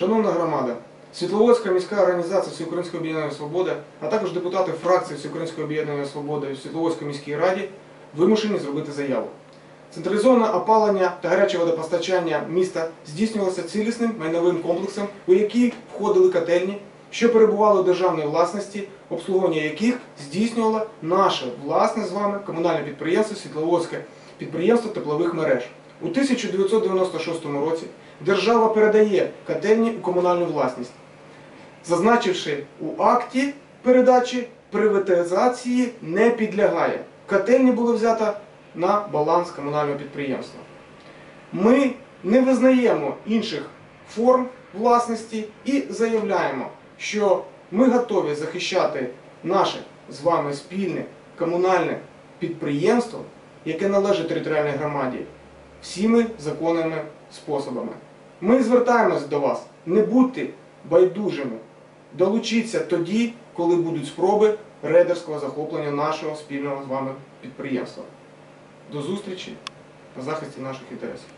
Шановна громада, Світловодська міська організація Всеукраїнської об'єднання Свобода, а також депутати фракції Всеукраїнської об'єднання Свобода в Світловодській міській раді вимушені зробити заяву. Централізоване опалення та гаряче водопостачання міста здійснювалося цілісним майновим комплексом, у який входили котельні, що перебували у державній власності, обслуговування яких здійснювало наше власне з вами комунальне підприємство Світловодське підприємство теплових мереж. У 1996 році держава передає котельні у комунальну власність, зазначивши у акті передачі приватизації не підлягає. Котельні було взято на баланс комунального підприємства. Ми не визнаємо інших форм власності і заявляємо, що ми готові захищати наше з вами спільне комунальне підприємство, яке належить територіальній громаді, всіми законними способами. Ми звертаємось до вас, не будьте байдужими. Долучіться тоді, коли будуть спроби рейдерського захоплення нашого спільного з вами підприємства. До зустрічі на захисті наших інтересів.